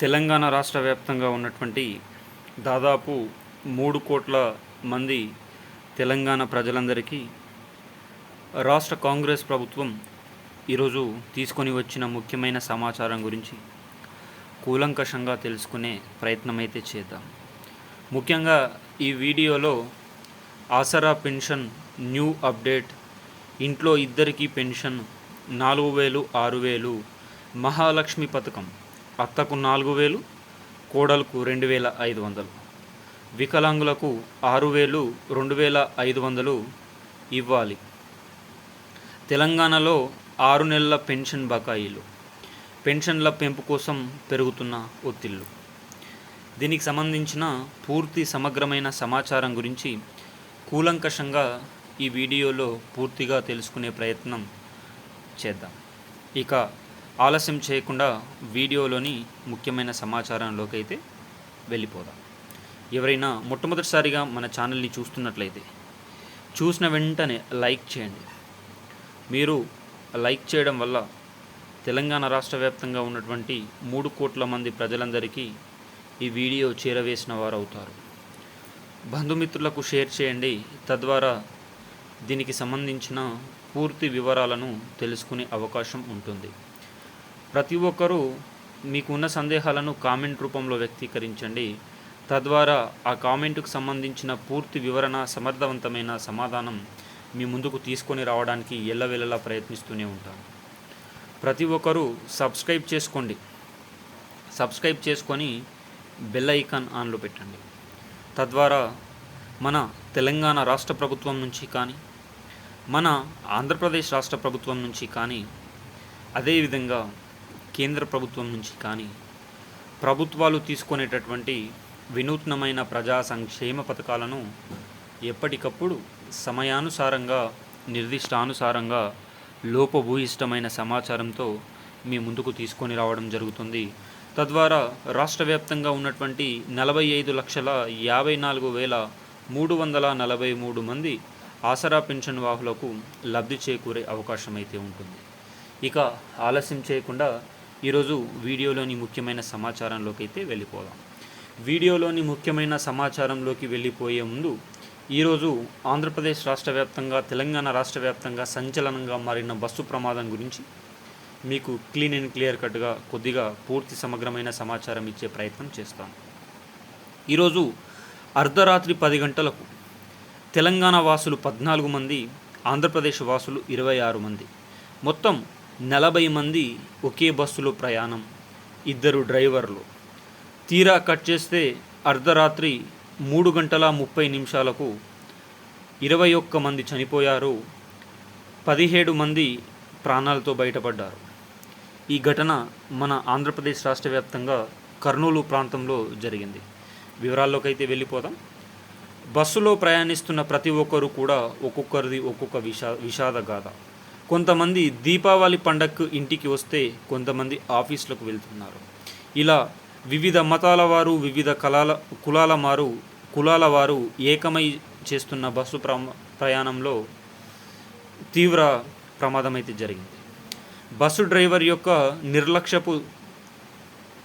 తెలంగాణ రాష్ట్ర వ్యాప్తంగా ఉన్నటువంటి దాదాపు మూడు కోట్ల మంది తెలంగాణ ప్రజలందరికీ రాష్ట్ర కాంగ్రెస్ ప్రభుత్వం ఈరోజు తీసుకొని వచ్చిన ముఖ్యమైన సమాచారం గురించి కూలంకషంగా తెలుసుకునే ప్రయత్నం అయితే చేద్దాం. ముఖ్యంగా ఈ వీడియోలో ఆసరా పెన్షన్ న్యూ అప్డేట్ ఇంట్లో ఇద్దరికీ పెన్షన్ నాలుగు వేలు ఆరు వేలు మహాలక్ష్మి పథకం అత్తకు నాలుగు వేలు కోడలకు రెండు వేల ఐదు వందలు వికలాంగులకు ఆరు వేలు రెండు వేల ఐదు వందలు ఇవ్వాలి. తెలంగాణలో ఆరు నెలల పెన్షన్ బకాయిలు పెన్షన్ల పెంపు కోసం పెరుగుతున్న ఒత్తిళ్ళు. దీనికి సంబంధించిన పూర్తి సమగ్రమైన సమాచారం గురించి కూలంకషంగా ఈ వీడియోలో పూర్తిగా తెలుసుకునే ప్రయత్నం చేద్దాం. ఇక ఆలస్యం చేయకుండా వీడియోలోని ముఖ్యమైన సమాచారంలోకి అయితే వెళ్ళిపోదాం. ఎవరైనా మొట్టమొదటిసారిగా మన ఛానల్ని చూస్తున్నట్లయితే చూసిన వెంటనే లైక్ చేయండి. మీరు లైక్ చేయడం వల్ల తెలంగాణ రాష్ట్ర వ్యాప్తంగా ఉన్నటువంటి మూడు కోట్ల మంది ప్రజలందరికీ ఈ వీడియో చేరవేసిన వారు అవుతారు బంధుమిత్రులకు షేర్ చేయండి. తద్వారా దీనికి సంబంధించిన పూర్తి వివరాలను తెలుసుకునే అవకాశం ఉంటుంది. ప్రతి ఒక్కరూ మీకున్న సందేహాలను కామెంట్ రూపంలో వ్యక్తీకరించండి. తద్వారా ఆ కామెంటుకు సంబంధించిన పూర్తి వివరణ సమర్థవంతమైన సమాధానం మీ ముందుకు తీసుకొని రావడానికి ఎల్లవెల్లలా ప్రయత్నిస్తూనే ఉంటాను ప్రతి ఒక్కరూ సబ్స్క్రైబ్ చేసుకోండి. సబ్స్క్రైబ్ చేసుకొని బెల్ ఐకాన్ ఆన్లో పెట్టండి. తద్వారా మన తెలంగాణ రాష్ట్ర ప్రభుత్వం నుంచి కానీ మన ఆంధ్రప్రదేశ్ రాష్ట్ర ప్రభుత్వం నుంచి కానీ అదేవిధంగా కేంద్ర ప్రభుత్వం నుంచి కానీ ప్రభుత్వాలు తీసుకునేటటువంటి వినూత్నమైన ప్రజా సంక్షేమ పథకాలను ఎప్పటికప్పుడు సమయానుసారంగా నిర్దిష్టానుసారంగా లోపభూయిష్టమైన సమాచారంతో మీ ముందుకు తీసుకొని రావడం జరుగుతుంది. తద్వారా రాష్ట్ర వ్యాప్తంగా ఉన్నటువంటి నలభై ఐదు లక్షల యాభై నాలుగు వేల మూడు వందల నలభై మూడు మంది ఆసరా పెన్షన్ వాహులకు లబ్ధి చేకూరే అవకాశం అయితే ఉంటుంది. ఇక ఆలస్యం చేయకుండా ఈరోజు వీడియోలోని ముఖ్యమైన సమాచారంలోకి అయితే వెళ్ళిపోదాం. వీడియోలోని ముఖ్యమైన సమాచారంలోకి వెళ్ళిపోయే ముందు ఈరోజు ఆంధ్రప్రదేశ్ రాష్ట్ర వ్యాప్తంగా తెలంగాణ రాష్ట్ర వ్యాప్తంగా సంచలనంగా మారిన బస్సు ప్రమాదం గురించి మీకు క్లీన్ అండ్ క్లియర్ కట్గా కొద్దిగా పూర్తి సమగ్రమైన సమాచారం ఇచ్చే ప్రయత్నం చేస్తాను. ఈరోజు అర్ధరాత్రి పది గంటలకు తెలంగాణ వాసులు పద్నాలుగు మంది ఆంధ్రప్రదేశ్ వాసులు ఇరవై ఆరు మంది. మొత్తం నలభై మంది ఒకే బస్సులో ప్రయాణం ఇద్దరు డ్రైవర్లు. తీరా కట్ చేస్తే అర్ధరాత్రి మూడు గంటల ముప్పై నిమిషాలకు ఇరవై ఒక్క మంది చనిపోయారు పదిహేడు మంది ప్రాణాలతో బయటపడ్డారు. ఈ ఘటన మన ఆంధ్రప్రదేశ్ రాష్ట్ర వ్యాప్తంగా కర్నూలు ప్రాంతంలో జరిగింది. వివరాల్లోకైతే వెళ్ళిపోదాం. బస్సులో ప్రయాణిస్తున్న ప్రతి ఒక్కరు కూడా ఒక్కొక్కరిది ఒక్కొక్క విషా విషాద గాథ. కొంతమంది దీపావళి పండగకు ఇంటికి వస్తే కొంతమంది ఆఫీసులకు వెళ్తున్నారు. ఇలా వివిధ మతాల వారు వివిధ కళాల కులాల వారు కులాల వారు ఏకమై చేస్తున్న బస్సు ప్రయాణంలో తీవ్ర ప్రమాదం అయితే జరిగింది. బస్సు డ్రైవర్ యొక్క నిర్లక్ష్యపు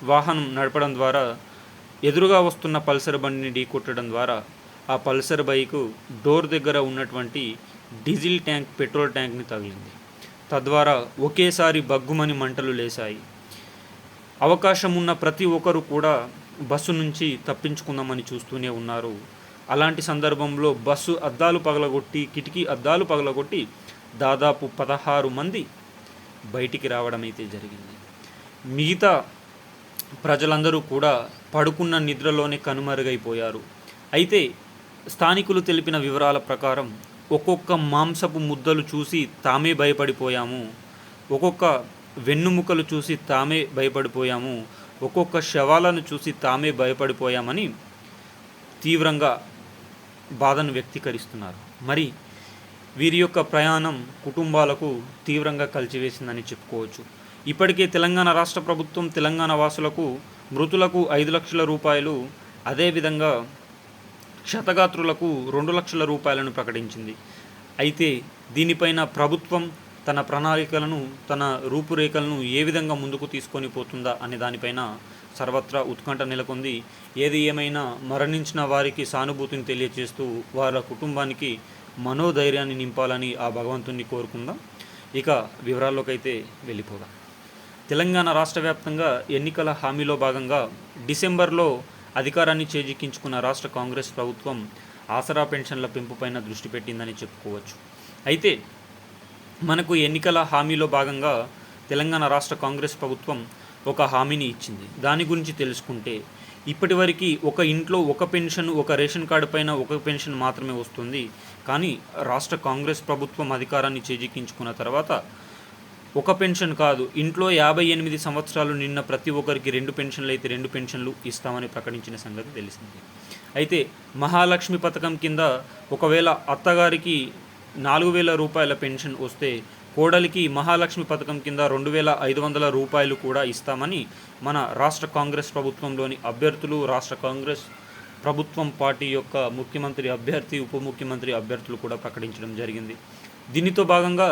వాహనం నడపడం ద్వారా ఎదురుగా వస్తున్న పల్సర్ బండిని ఢీకొట్టడం ద్వారా ఆ పల్సర్ బైకు డోర్ దగ్గర ఉన్నటువంటి డీజిల్ ట్యాంక్ పెట్రోల్ ట్యాంక్ని తగిలింది. తద్వారా ఒకేసారి బగ్గుమని మంటలు లేశాయి. అవకాశం ఉన్న ప్రతి ఒక్కరు కూడా బస్సు నుంచి తప్పించుకుందామని చూస్తూనే ఉన్నారు. అలాంటి సందర్భంలో బస్సు అద్దాలు పగలగొట్టి కిటికీ అద్దాలు పగలగొట్టి దాదాపు పదహారు మంది బయటికి రావడం అయితే జరిగింది. మిగతా ప్రజలందరూ కూడా పడుకున్న నిద్రలోనే కనుమరుగైపోయారు. అయితే స్థానికులు తెలిపిన వివరాల ప్రకారం ఒక్కొక్క మాంసపు ముద్దలు చూసి తామే భయపడిపోయాము. ఒక్కొక్క వెన్నుముకలు చూసి తామే భయపడిపోయాము. ఒక్కొక్క శవాలను చూసి తామే భయపడిపోయామని తీవ్రంగా బాధను వ్యక్తీకరిస్తున్నారు. మరి వీరి యొక్క ప్రయాణం కుటుంబాలకు తీవ్రంగా కలిచివేసిందని చెప్పుకోవచ్చు. ఇప్పటికే తెలంగాణ రాష్ట్ర ప్రభుత్వం తెలంగాణ వాసులకు మృతులకు ఐదు లక్షల రూపాయలు అదేవిధంగా క్షతగాత్రులకు రెండు లక్షల రూపాయలను ప్రకటించింది. అయితే దీనిపైన ప్రభుత్వం తన ప్రణాళికలను తన రూపురేఖలను ఏ విధంగా ముందుకు తీసుకొని పోతుందా అనే దానిపైన సర్వత్రా ఉత్కంఠ నెలకొంది. ఏది ఏమైనా మరణించిన వారికి సానుభూతిని తెలియజేస్తూ వాళ్ళ కుటుంబానికి మనోధైర్యాన్ని నింపాలని ఆ భగవంతుణ్ణి కోరుకుందాం. ఇక వివరాల్లోకైతే వెళ్ళిపోదాం. తెలంగాణ రాష్ట్ర వ్యాప్తంగా ఎన్నికల హామీలో భాగంగా డిసెంబర్లో అధికారాన్ని చేజిక్కించుకున్న రాష్ట్ర కాంగ్రెస్ ప్రభుత్వం ఆసరా పెన్షన్ల పెంపుపైన దృష్టి పెట్టిందని చెప్పుకోవచ్చు. అయితే మనకు ఎన్నికల హామీలో భాగంగా తెలంగాణ రాష్ట్ర కాంగ్రెస్ ప్రభుత్వం ఒక హామీని ఇచ్చింది. దాని గురించి తెలుసుకుంటే ఇప్పటివరకు ఒక ఇంట్లో ఒక పెన్షన్ ఒక రేషన్ కార్డు పైన ఒక పెన్షన్ మాత్రమే వస్తుంది. కానీ రాష్ట్ర కాంగ్రెస్ ప్రభుత్వం అధికారాన్ని చేజిక్కించుకున్న తర్వాత ఒక పెన్షన్ కాదు ఇంట్లో యాభై ఎనిమిది సంవత్సరాలు నిన్న ప్రతి ఒక్కరికి రెండు పెన్షన్లు అయితే రెండు పెన్షన్లు ఇస్తామని ప్రకటించిన సంగతి తెలిసింది. అయితే మహాలక్ష్మి పథకం కింద ఒకవేళ అత్తగారికి నాలుగు వేల రూపాయల పెన్షన్ వస్తే కోడలికి మహాలక్ష్మి పథకం కింద రెండు వేల ఐదు వందల రూపాయలు కూడా ఇస్తామని మన రాష్ట్ర కాంగ్రెస్ ప్రభుత్వంలోని అభ్యర్థులు రాష్ట్ర కాంగ్రెస్ ప్రభుత్వం పార్టీ యొక్క ముఖ్యమంత్రి అభ్యర్థి ఉప ముఖ్యమంత్రి అభ్యర్థులు కూడా ప్రకటించడం జరిగింది. దీనితో భాగంగా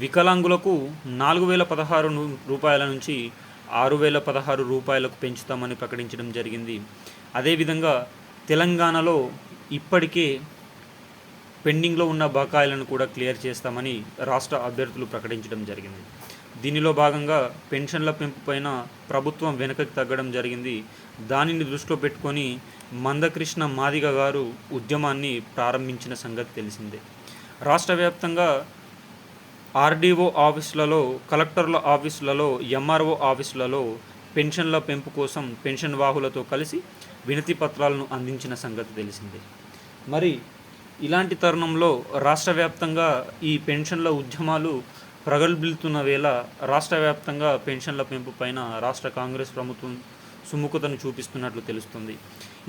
వికలాంగులకు నాలుగు వేల పదహారు రూపాయల నుంచి ఆరు వేల పదహారు రూపాయలకు పెంచుతామని ప్రకటించడం జరిగింది. అదేవిధంగా తెలంగాణలో ఇప్పటికే పెండింగ్లో ఉన్న బకాయిలను కూడా క్లియర్ చేస్తామని రాష్ట్ర అభ్యర్థులు ప్రకటించడం జరిగింది. దీనిలో భాగంగా పెన్షన్ల పెంపు పైన ప్రభుత్వం వెనుకకి తగ్గడం జరిగింది. దానిని దృష్టిలో పెట్టుకొని మందకృష్ణ మాదిగ గారు ఉద్యమాన్ని ప్రారంభించిన సంగతి తెలిసిందే. రాష్ట్ర వ్యాప్తంగా ఆర్డీఓ ఆఫీసులలో కలెక్టర్ల ఆఫీసులలో ఎంఆర్ఓ ఆఫీసులలో పెన్షన్ల పెంపు కోసం పెన్షన్ వాహులతో కలిసి వినతి పత్రాలను అందించిన సంగతి తెలిసిందే. మరి ఇలాంటి తరుణంలో రాష్ట్ర వ్యాప్తంగా ఈ పెన్షన్ల ఉద్యమాలు ప్రగల్భిల్తున్న వేళ రాష్ట్ర వ్యాప్తంగా పెన్షన్ల పెంపు పైన రాష్ట్ర కాంగ్రెస్ ప్రభుత్వం సుముఖతను చూపిస్తున్నట్లు తెలుస్తుంది.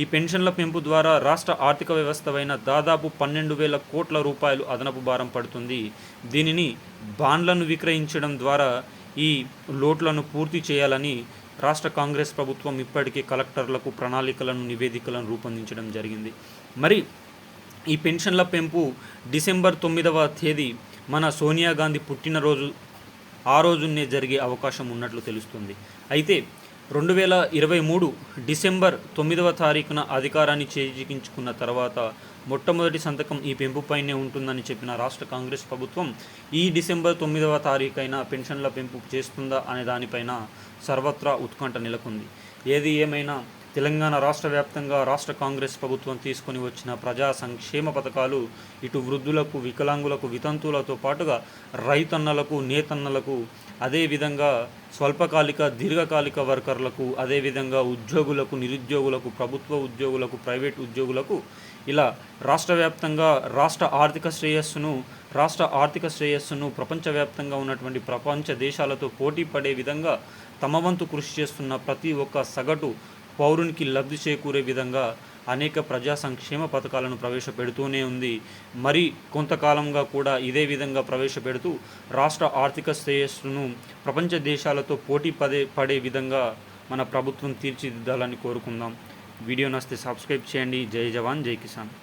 ఈ పెన్షన్ల పెంపు ద్వారా రాష్ట్ర ఆర్థిక వ్యవస్థ అయిన దాదాపు పన్నెండు వేల కోట్ల రూపాయలు అదనపు భారం పడుతుంది. దీనిని బాండ్లను విక్రయించడం ద్వారా ఈ లోట్లను పూర్తి చేయాలని రాష్ట్ర కాంగ్రెస్ ప్రభుత్వం ఇప్పటికే కలెక్టర్లకు ప్రణాళికలను నివేదికలను రూపొందించడం జరిగింది. మరి ఈ పెన్షన్ల పెంపు డిసెంబర్ తొమ్మిదవ తేదీ మన సోనియా గాంధీ పుట్టినరోజు ఆ రోజునే జరిగే అవకాశం ఉన్నట్లు తెలుస్తుంది. అయితే రెండు వేల ఇరవై మూడు డిసెంబర్ తొమ్మిదవ తారీఖున అధికారాన్ని చేజిక్కించుకున్న తర్వాత మొట్టమొదటి సంతకం ఈ పెంపుపైనే ఉంటుందని చెప్పిన రాష్ట్ర కాంగ్రెస్ ప్రభుత్వం ఈ డిసెంబర్ తొమ్మిదవ తారీఖైన పెన్షన్ల పెంపు చేస్తుందా అనే దానిపైన సర్వత్రా ఉత్కంఠ నెలకొంది. ఏది ఏమైనా తెలంగాణ రాష్ట్ర వ్యాప్తంగా రాష్ట్ర కాంగ్రెస్ ప్రభుత్వం తీసుకొని వచ్చిన ప్రజా సంక్షేమ పథకాలు ఇటు వృద్ధులకు వికలాంగులకు వితంతువులతో పాటుగా రైతన్నలకు నేతన్నలకు అదేవిధంగా స్వల్పకాలిక దీర్ఘకాలిక వర్కర్లకు అదేవిధంగా ఉద్యోగులకు నిరుద్యోగులకు ప్రభుత్వ ఉద్యోగులకు ప్రైవేట్ ఉద్యోగులకు ఇలా రాష్ట్ర వ్యాప్తంగా రాష్ట్ర ఆర్థిక శ్రేయస్సును రాష్ట్ర ఆర్థిక శ్రేయస్సును ప్రపంచవ్యాప్తంగా ఉన్నటువంటి ప్రపంచ దేశాలతో పోటీ పడే విధంగా తమ వంతు కృషి చేస్తున్న ప్రతి ఒక్క సగటు పౌరునికి లబ్ధి చేకూరే విధంగా అనేక ప్రజా సంక్షేమ పథకాలను ప్రవేశపెడుతూనే ఉంది. మరి కొంతకాలంగా కూడా ఇదే విధంగా ప్రవేశపెడుతూ రాష్ట్ర ఆర్థిక శ్రేయస్సును ప్రపంచ దేశాలతో పోటీ పదే పడే విధంగా మన ప్రభుత్వం తీర్చిదిద్దాలని కోరుకుందాం. వీడియో నస్తే సబ్స్క్రైబ్ చేయండి. జై జవాన్ జై కిసాన్.